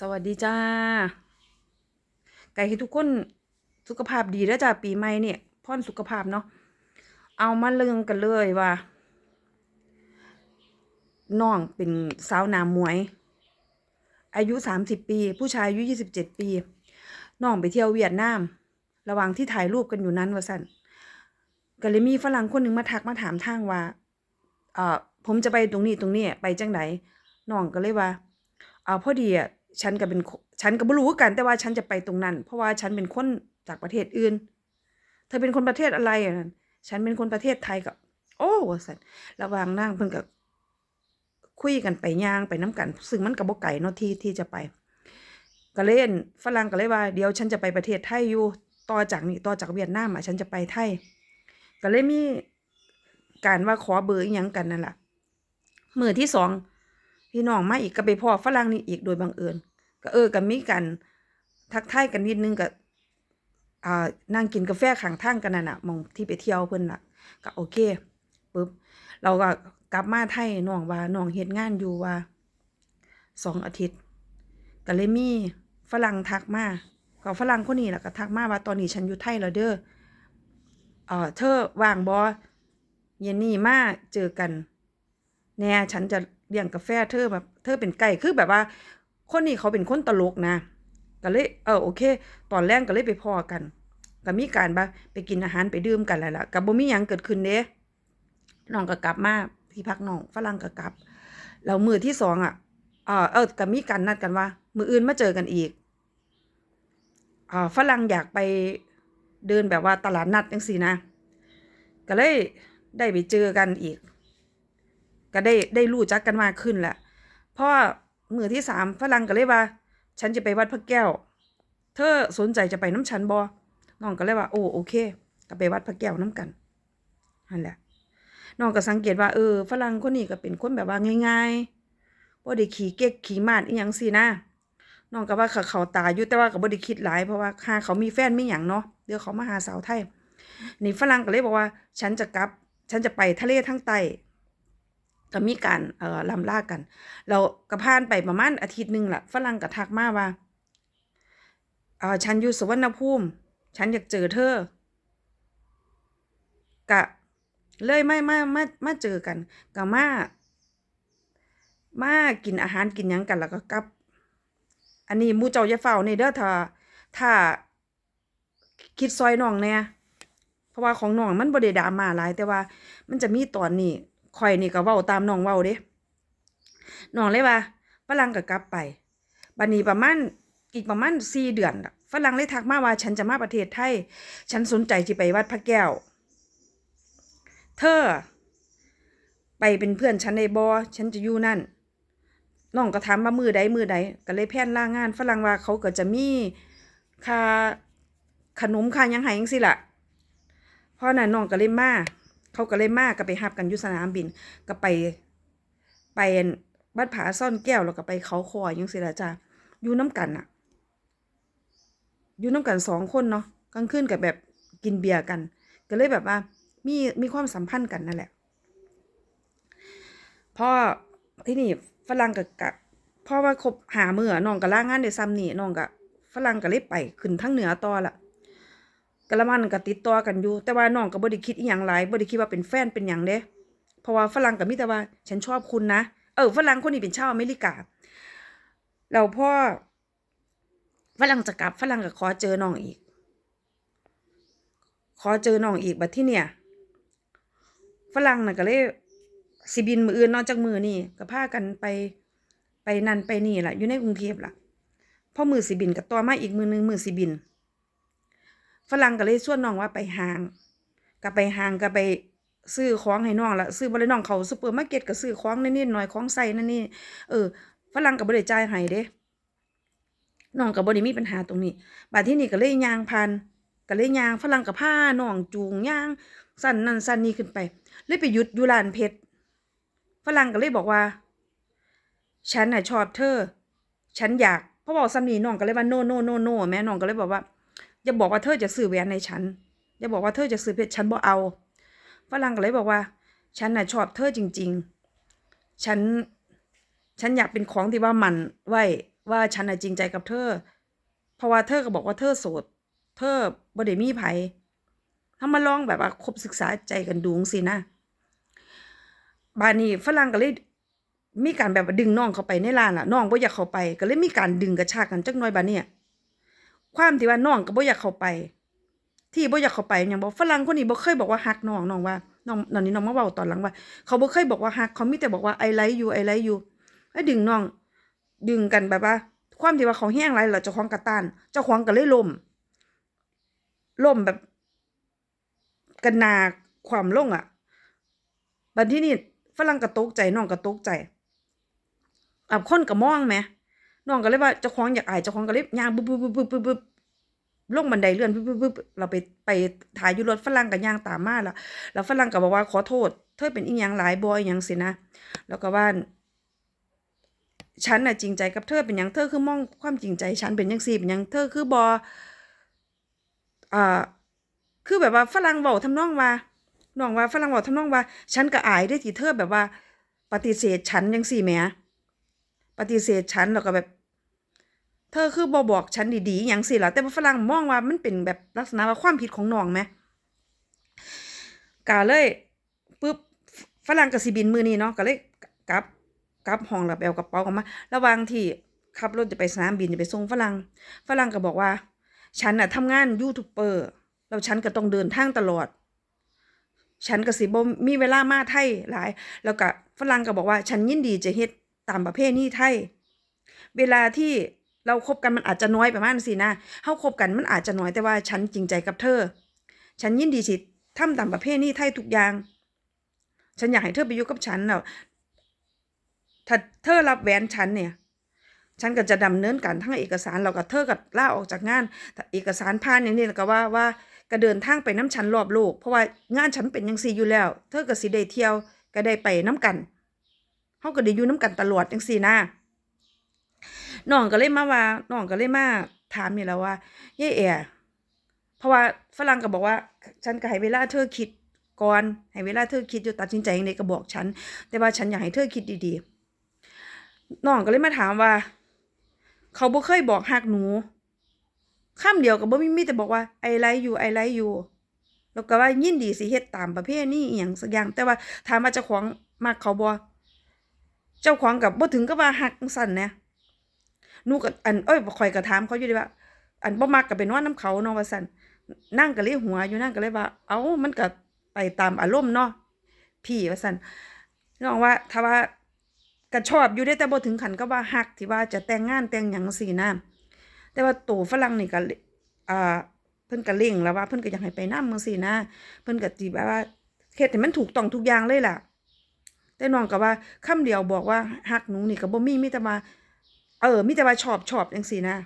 สวัสดีจ้า ไก่ให้ทุกคนสุขภาพดีแล้วจ้าปีใหม่เนี่ยพ่อนสุขภาพเนาะเอามาเรื่องกันเลยว่าน้องเป็นสาวนามวย อายุสามสิบปี ผู้ชายอายุยี่สิบเจ็ดปีน้องไปเที่ยวเวียดนาม ระหว่างที่ถ่ายรูปกันอยู่นั้นว่าสั่นก็เลยมีฝรั่งคนหนึ่งมาทักมาถามทางว่าเออผมจะไปตรงนี้ตรงนี้ไปจังไหนน้องก็เลยว่า เอ่าพอดีอะ ฉันก็เป็นฉันก็บ่รู้กัน แต่ว่าฉันจะไปตรงนั้น เพราะว่าฉันเป็นคนจากประเทศอื่น เธอเป็นคนประเทศอะไรอะนั่นฉันเป็นคนประเทศไทยก็โอ้วสันระหว่างนั่งเพิ่นก็คุยกันไปย่างไปน้ำกัน ซึ่งมันก็บ่ไกลเนาะที่ที่จะไปก็เล่นฝรั่งก็เลยว่า เดี๋ยวฉันจะไปประเทศไทยอยู่ต่อจากนี้ต่อจากเวียดนามอะฉันจะไปไทยก็เลยมีการว่าขอเบอร์อีหยังกันนั่นแหละมือที่สอง พี่น้องมาอีกก็ไปพ่อฝรั่งนี่อีกโดยบังเอิญก็เออก็มีกันทักทายกันนิดนึงก็อ่านั่งกินกาแฟข้างทางกันนั่นน่ะมองที่ไปเที่ยวเพิ่นล่ะ ก็โอเคปึ๊บเราก็กลับมาไทยน้องว่าน้องเฮ็ดงานอยู่ว่าสองอาทิตย์ก็เลยมีฝรั่งทักมาก็ฝรั่งคนนี้ล่ะก็ทักมาว่าตอนนี้ฉันอยู่ไทยแล้วเด้อเอ่อเธอว่างบ่เย็นนี้มาเจอกัน แน่ฉันจะ เลี้ยงกาแฟเธอแบบเธอเป็นไก่คือแบบว่า คนนี้เขาเป็นคนตลกนะก็เลยเออโอเค ตอนแรกก็เลยไปพอกันก็มีการบ่าไปกินอาหารไปดื่มกันแล้วล่ะกับบ่มีหยังเกิดขึ้นเด้น้องก็กลับมาที่พักน้องฝรั่งก็กลับแล้วมือที่สองอะเออเออก็มีการนัดกันว่า มืออื่นมาเจอกันอีกอ่าฝรั่งอยากไปเดินแบบว่าตลาดนัดจังซี่นะ ก็เลยได้ไปเจอกันอีก ก็ได้ได้รู้จักกันมากขึ้นแหละเพราะมือที่สามฝรั่งก็เลยว่า ฉันจะไปวัดพระแก้ว เธอสนใจจะไปน้ำฉันบอน้องก็เลยว่า โอ้โอเค ก็ไปวัดพระแก้วน้ำกันนั่นแหละน้องก็สังเกตว่าเออฝรั่งคนนี้ก็เป็นคนแบบว่าง่ายๆบ่ได้ขี่เก๊กขี่มาดอีหยังสินะน้องก็ว่าเขาเขาตาอยู่แต่ว่าก็บ่ได้คิดหลายเพราะว่าหาเขามีแฟนไมีหยังเนาะเดี๋ยวเขามาหาสาวไทยนี่ฝรั่งก็เลยบอกว่า ฉันจะกลับ ฉันจะไปทะเลทั้งใต้ ก็มีการเอ่อลำลากกัน เราก็ผ่านไปประมาณอาทิตย์หนึ่งแหละฝรั่งก็ทักมาว่าเอ่อฉันอยู่สวรรณภูมิ ฉันอยากเจอเธอกะเลยไม่มามามาเจอกันก็มามากินอาหารกินยังกันแล้วก็กลับ อันนี้มูเจ้าอย่าเฝ้านี่เด้อถ้าถ้าคิดซอยน้องแน่เพราะว่าของน้องมันบ่ได้ดราม่าหลายแต่ว่ามันจะมีตอนนี้ ข่อยนี่ก็เว้าตามน้องเว้าเด้น้องเลยว่าฝรั่งก็กลับไปบัดนี้ประมาณอีกประมาณ4เดือนฝรั่งเลยทักมาว่าฉันจะมาประเทศไทย ฉันสนใจสิไปวัดพระแก้ว เธอ ไปเป็นเพื่อนฉันได้บ่ฉันจะอยู่นั่นน้องก็ถามว่ามือใดมือใดก็เลยแพนล่างงานฝรั่งว่าเขาก็จะมีค่าขนมค่ายังให้จังซี่ล่ะเพราะนั้นน้องก็เลยมา เขาก็เลยมากก็ไปหับกันยูสนามบิน ก็ไปไปบัดผาซ่อนแก้วแล้วก็ไปเขาคอยยังสิละจ้าอยู่น้ำกันอะอยู่น้ำกันสองคนเนาะกลางคืนกับแบบกินเบียร์กัน ก็เลยแบบว่ามีมีความสัมพันธ์กันนั่นแหละพอที่นี่ฝรั่งกับกะพอว่าคบหาเมือน้องก็ล่างานได้ซ้ำนี่น้องก็ฝรั่งก็เลยไปขึ้นทั้งเหนือต่อละ กะละมันก็ติดต่อกันอยู่ แต่ว่าน้องก็บ่ได้คิดอีหยังหลายบ่ได้คิดว่าเป็นแฟนเป็นหยังเด้ เพราะว่าฝรั่งก็มีแต่ว่า ฉันชอบคุณนะ เออฝรั่งคนนี้เป็นชาวอเมริกาแล้วพ่อฝรั่งจะกลับฝรั่งก็ขอเจอน้องอีก ขอเจอน้องอีกบัดที่เนี่ยฝรั่งน่ะก็เลยสิบินมืออื่นนอกจากมือนี่ก็พากันไปไปนั่นไปนี่ล่ะอยู่ในกรุงเทพล่ะพ่อมือสิบินก็ต่อมาอีกมือหนึงมือสิบิน ฝรั่งก็เลยชวนน้องว่าไปห้างก็ไปห้างก็ไปซื้อของให้น้องละซื้อบ่ได้น้องเขาซุปเปอร์มาร์เก็ตก็ซื้อของนิดๆหน่อยของใส่นั่นนี่เออฝรั่งก็บ่ได้จ่ายให้เด้น้องก็บ่ได้มีปัญหาตรงนี้บัดที่นี่ก็เลยย่างผ่านก็เลยย่างฝรั่งก็พาน้องจูงย่างสั่นนั่นสั่นนี่ขึ้นไป เลยไปหยุดอยู่ร้านเพชรฝรั่งก็เลยบอกว่า ฉันน่ะชอบเธอ ฉันอยากพอบอกซ้ำนี้น้องก็เลยว่าโนโนโนโนแม่น้องก็เลยบอกว่า อย่าบอกว่าเธอจะซื้อแหวนในฉัน อย่าบอกว่าเธอจะซื้อเพชรฉันบ่เอาฝรั่งก็เลยบอกว่า ฉันน่ะชอบเธอจริง ๆ ฉัน ฉันอยากเป็นของที่ว่ามันไว้ว่าฉันน่ะจริงใจกับเธอ เพราะว่าเธอก็บอกว่าเธอโสด เธอบ่ได้มีไผถ้ามาลองแบบว่าคบศึกษาใจกันดูงซี่นะ บานนี้ฝรั่งก็เลยมีการแบบดึงน้องเข้าไปในร้านล่ะน้องบ่อยากเข้าไป ก็เลยมีการดึงกระชากกันจักหน่อยบาเนี่ย ความที่ว่าน้องก็บ่อยากเข้าไป ที่บ่อยากเข้าไปหยังบ่ฝรั่งคนนี้บ่เคยบอกว่าฮักน้องน้องว่าน้องตอนนี้น้องมาเว้าตอนหลังว่า เขาบ่เคยบอกว่าฮักเขามีแต่บอกว่า I like you I like you แล้ดึงน้อง ดึงกันแบบว่า ความที่ว่าเขาแห้งไรแล้วเจ้าของกระต้านเจ้าของก็เลยล่มล่มแบบ กันนาความลงอะบัดที่นี่ฝรั่งก็ตกใจน้องก็ตกใจอะคนก็มองแหม น้องก็เลยว่าเจ้าของอยากอายเจ้าของก็เลยย่างบึบบึบบึบบึบบึบบึบลงบันไดเลื่อนบึบบึบบึบเราไปไปถ่ายอยู่รถฝรั่งก็ย่างตามมาแล้วแล้วฝรั่งก็บอกว่าขอโทษ เธอเป็นอีหยังหลายบอยหยังสินะ แล้วก็ว่าฉันน่ะจริงใจกับเธอเป็นหยังเธอคือมองความจริงใจฉันเป็นจังซี่เป็นหยังเธอคือบออ่าคือแบบว่าฝรั่งเว้าทำนองว่าน้องว่าฝรั่งเว้าทำนองว่า ฉันก็อายได้ที่เธอแบบว่า ปฏิเสธฉันจังซี่แหม ฏิเสธฉันแล้วก็แบบ เธอคือบ่บอกฉันดีๆหยังสิล่ะแต่ฝรั่งมองว่ามันเป็นแบบลักษณะว่าความผิดของน้องแหมก็เลยปึ๊บฝรั่งก็สิบินมือนี้เนาะก็เลยกลับกลับห้องแล้วไปเอากระเป๋ากลับมา ระว่างที่ขับรถจะไปสนามบินจะไปส่งฝรั่งฝรั่งก็บอกว่า ฉันน่ะทำงานยูทูบเบอร์แล้วฉันก็ต้องเดินทางตลอด ฉันก็สิบ่มีเวลามาไทยหลาย แล้วก็ฝรั่งก็บอกว่า ฉันยินดีจะเฮ็ด ตามประเพณีไทย เวลาที่เราคบกันมันอาจจะน้อยประมาณสินะเฮาคบกันมันอาจจะน้อยแต่ว่าฉันจริงใจกับเธอ ฉันยินดีสิทำตามประเพณีไทยทุกอย่าง ฉันอยากให้เธอไปอยู่กับฉันแล้วถ้าเธอรับแหวนฉันเนี่ย ฉันก็จะดำเนินการทั้งเอกสารเราก็เธอก็ล่าออกจากงานถ้าเอกสารผ่านอย่างนี้แล้วก็ว่าว่าก็เดินทางไปน้ำฉันรอบโลกเพราะว่างานฉันเป็นยังซีอยู่แล้ว เธอก็สิได้เที่ยวก็ได้ไปน้ำกัน เฮาก็ได้อยู่น้ำกันตลอดจังซี่นะน้องก็เลยมาว่าน้องก็เลยมาถามนี่แล้วว่ายายแอเพราะว่าฝรั่งก็บอกว่า ฉันก็ให้เวลาเธอคิดก่อนให้เวลาเธอคิดอยู่ตัดสินใจอย่างใดก็บอกฉัน แต่ว่าฉันอยากให้เธอคิดดีๆน้องก็เลยมาถามว่า เขาบ่เคยบอกฮักหนูคำเดียวก็บ่มีมีแต่บอกว่า I like you I like you แล้วก็ว่ายินดีสิเฮ็ดตามประเพณีอีหยังสักอย่าง แต่ว่าถามว่าเจ้าของมักเขาบ่ เจ้าของกับบ่ถึงกับว่าฮักจั่งซั่นแหนะหนูก็อันเอ้ยข่อยก็ถามเขาอยู่ดีว่า อันบ่มักก็ไปนอนนํเขาเนาะว่าซั่นนั่งก็เลยหัวอยู่นั่งก็เลยว่า เอ้ามันก็ไปตามอารมณ์เนาะพี่ว่าซั่นน้องว่าถ้าว่าก็ชอบอยู่ได้แต่บ่ถึงขันก็ว่าฮักที่ว่าจะแต่งงานแต่งหยังสินะแต่ว่าตัวฝรั่งนี่ก็อ่าเพิ่นก็เร่งแล้วว่าเพิ่นก็อยากให้ไปนำจังซี่นะ เพิ่นก็สิแบบว่าเฮ็ดให้มันถูกต้องทุกอย่างเลยล่ะ แต่น้องก็ว่าคำเดียวบอกว่าฮักหนูนี่ก็บ่มีมีแต่ว่าเออมีแต่ว่าชอบชอบจังซี่นะ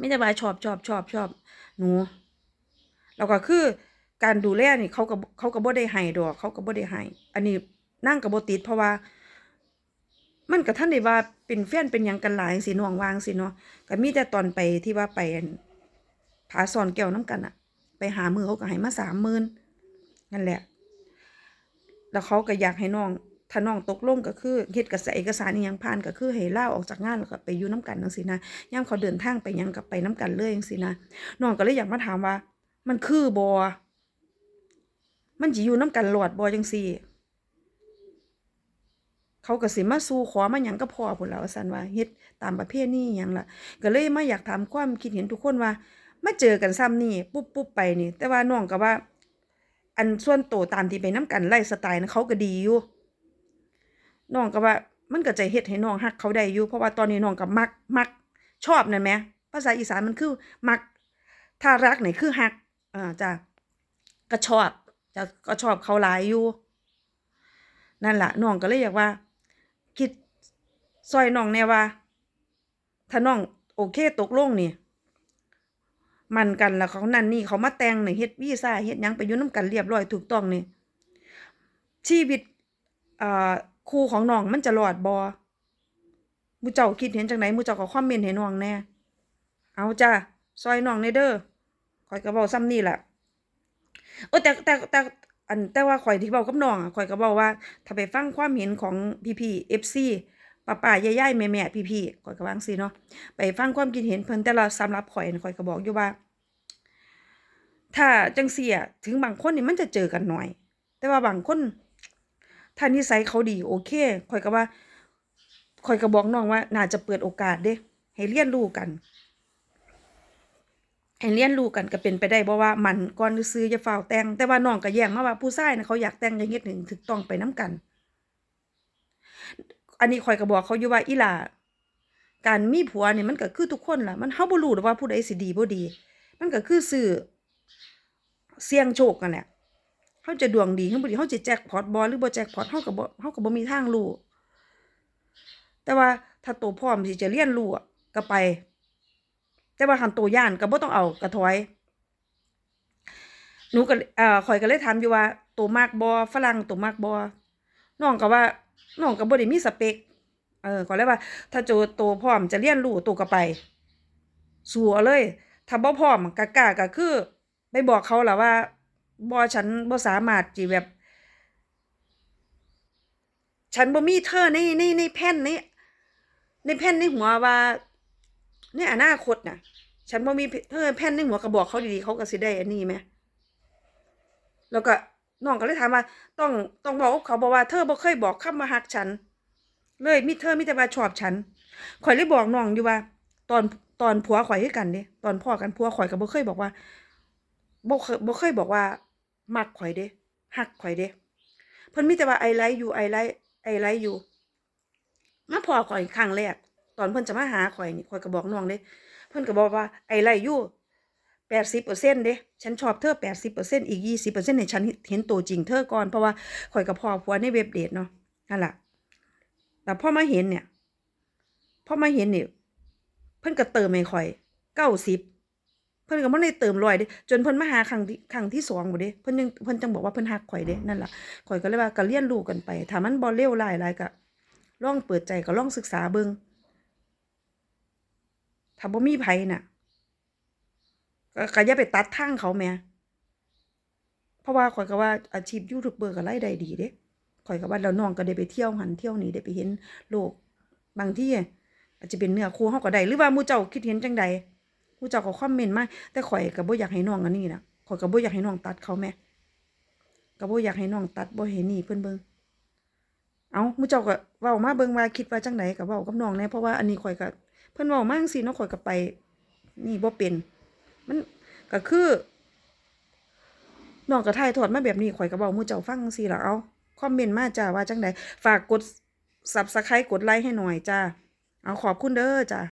มีแต่ว่าชอบชอบชอบชอบหนูแล้วก็คือการดูแลนี่เขาก็เขาก็บ่ได้ให้ดอกเขาก็บ่ได้ให้อันนี้นั่งก็บ่ติดเพราะว่า มันก็ท่านได้ว่าเป็นแฟนเป็นยังกันหลายสิน้องวางสิเนาะก็มีแต่ตอนไปที่ว่าไปผาซอนแก้วน้ำกันอะไปหามือเขาก็ให้มาสามหมื่นนั่นแหละ แล้วเขาก็อยากให้น้องถ้าน้องตกลงก็คือเฮ็ดกับเอกสารอีหยังผ่านก็คือให้ลาออกจากงานแล้วก็ไปอยู่น้ำกันจังซี่นะยามเขาเดินทางไปยังก็ไปน้ำกันเลยจังซี่นะน้องก็เลยอยากมาถามว่า มันคือบ่มันสิอยู่น้ำกันหลอดบ่จังซี่ เขาก็สิมาสู่ขอมาหยังก็พอพุ่นล่ะว่าซั่นว่าเฮ็ดตามประเพณีหยังล่ะก็เลยมาอยากถามความคิดเห็นทุกคนว่ามาเจอกันซ้ำนี่ปุ๊บปุ๊บไปนี่ แต่ว่าน้องก็ว่า อันส่วนโตวตามที่ไปนํกันไลฟ์สไตล์นะเขาก็ดีอยู่น้องก็ว่ามันก็จะเฮ็ดให้น้องฮักเขาได้อยู่เพราะว่าตอนนี้น้องก็มักมักชอบนั่นแหมภาษาอีสานมันคือมัก ถ้ารักนี่คือฮักอ่าจ้ะก็ชอบจะก็ชอบเขาหลายอยู่ นั่นแหละน้องก็เลยอยากว่า คิดซอยน้องแน่ว่า ถ้าน้องโอเคตกลงนี่ มันกันแล้วเขานั่นนี่เขามาแต่งนี่เฮ็ดวีซ่าเฮ็ดยังไปยู่นํกันเรียบร้อยถูกต้องนี่ชีวิตอ่าคู่ของน้องมันจะรอดบ่หมู่เจ้าคิดเห็นจังไดหมู่เจ้าก็คอมเมนต์ให้น้องแน่ เอาจ้ะซอยน้องแน่เด้อข้อยก็เว้าซ้ำนี่แหละเออแต่แต่แต่อันแต่ว่าข่อยที่เว้ากับน้องอะข่อยก็เว้าว่า ถ้าไปฟังความเห็นของพี่ๆ FC ป้าป้าๆย่ายๆแม่แม่พี่พี่ๆข่อยก็วางสิเนาะไปฟังความคิดเห็นเพิ่นแต่ละสำหรับข่อยข่อยก็บอกอยู่ว่า ถ้าจังซี่ะถึงบางคนนี่มันจะเจอกันหน้อย แต่ว่าบางคนถ้านิสัยเขาดีโอเคข่อยก็ว่าข่อยก็บอกน้องว่า น่าจะเปิดโอกาสเด้ ให้เรียนรู้กันให้เรียนรู้กันก็เป็นไปได้บ่ว่ามันก่อนซื่อๆอย่าฟ้าวแต่ง แต่ว่าน้องก็แย้งมาว่าผู้ชายนะเขาอยากแต่งอย่างเฮ็ดให้ถูกต้องไปนํกัน อันนี้ข่อยก็บอกเขาอยู่ว่าอีหล่าการมีผัวเนี่ยมันก็คือทุกคนล่ะ มันเฮาบ่รู้ดอกว่าผู้ใดสิดีบ่ดี มันก็คือซื้อเสี่ยงโชคกันแหละเฮาจะดวงดีหรือบ่ดีเฮาสิแจ็คพอตบ่หรือบ่แจ็คพอตเฮาก็บ่เฮาก็บ่มีทางรู้แต่ว่าถ้าโตพร้อมที่จะเรียนรู้อะก็ไป แต่ว่าคันโตย้านก็บ่ต้องเอาก็ถอยหนูก็เอ่อข่อยก็เลยถามอยู่ว่าโตมักบ่ฝรั่งโตมักบ่น้องก็ว่า น้องก็บ่ได้มีสเปค เออก็เลยว่า ถ้าโจโตพร้อมจะเรียนรู้โตก็ไป สู้เอาเลย ถ้าบ่พร้อมก็กล้าก็คือไปบอกเขาล่ะว่าบ่ฉันบ่สามารถสิแบบ ฉันบ่มีเธอในในในแผนในในแผนในหัวว่าในอนาคตน่ะ ฉันบ่มีเธอแผนในหัวก็บอกเขาดีๆเขาก็สิได้อันนี้แหมแล้วก็ น้องก็เลยถามว่าต้องต้องบอกเขาบอกว่าเธอบ่เคยบอกคำว่าฮักฉัน เลยมีเธอมีแต่ว่าชอบฉันข่อยเลยบอกน้องอยู่ว่า ตอนตอนผัวข่อยคือกันเด้ตอนพ่อกันผัวข่อยก็บ่เคยบอกว่าบ่เคยบ่เคยบอกว่ามักข่อยเด้ฮักข่อยเด้เพิ่นมีแต่ว่า I like you I like I like you มาพอข่อยครั้งแรกตอนเพิ่นจะมาหาข่อยนี่ข่อยก็บอกน้องเด้เพิ่นก็บอกว่าไอไลยู I like you 80%เด้ฉันชอบเธอ80%อีก20%ให้ฉันเห็นตัวจริงเธอก่อนเพราะว่าข่อยกับพ่อผัวในเว็บเดทเนาะนั่นแหละแต่พ่อมาเห็นเนี่ยพ่อมาเห็นเนี่ยเพิ่นก็เติมให้ข่อยเก้าสิบเพิ่นก็บ่ได้เติมร้อยเด้จนเพิ่นมาหาครั้งที่ครั้งที่สองบ่เด้เพิ่นยังเพิ่นจังบอกว่าเพิ่นฮักข่อยเด้นั่นแหละข่อยก็เลยว่าก็เรียนรู้กันไปถ้ามันบ่เลวร้ายหลายก็ลองเปิดใจก็ลองศึกษาเบิ่งถ้าบ่มีไผน่ะ ก็อย่าไปตัดทางเขาแหมเพราะว่าข่อยก็ว่าอาชีพยูทูบเบอร์ก็รายได้ดีเด้ข่อยก็ว่าแล้วน้องก็ได้ไปเที่ยวหันเที่ยวนี่ได้ไปเห็นโลกบางที่อาจจะเป็นเนื้อคู่เฮาก็ได้หรือว่ามู่เจ้าคิดเห็นจังใดมู่เจ้าก็คอมเมนต์มาแต่ข่อยก็บ่อยากให้น้องอันนี้นะข่อยก็บ่อยากให้น้องตัดเขาแม่ก็บ่อยากให้น้องตัดบ่ให้หนี่เพิ่นเบิ่งเอามู่เจ้าก็เว้ามาเบิ่งว่าคิดว่าจังไดก็เว้ากับน้องแน่เพราะว่าอันนี้ข่อยก็เพิ่นเว้ามาจังซี่เนาะข่อยก็ไป นี่บ่เป็น มันก็คือน้องกระทายถอดมาแบบนี้ข่อยกระบอกมูเจ้าฟังสิล่ะเอาคอมเมนต์มาจ้าว่าจังไดฝากกด Subscribe กดไลค์ให้หน่อยจ้าเอาขอบคุณเด้อจ้า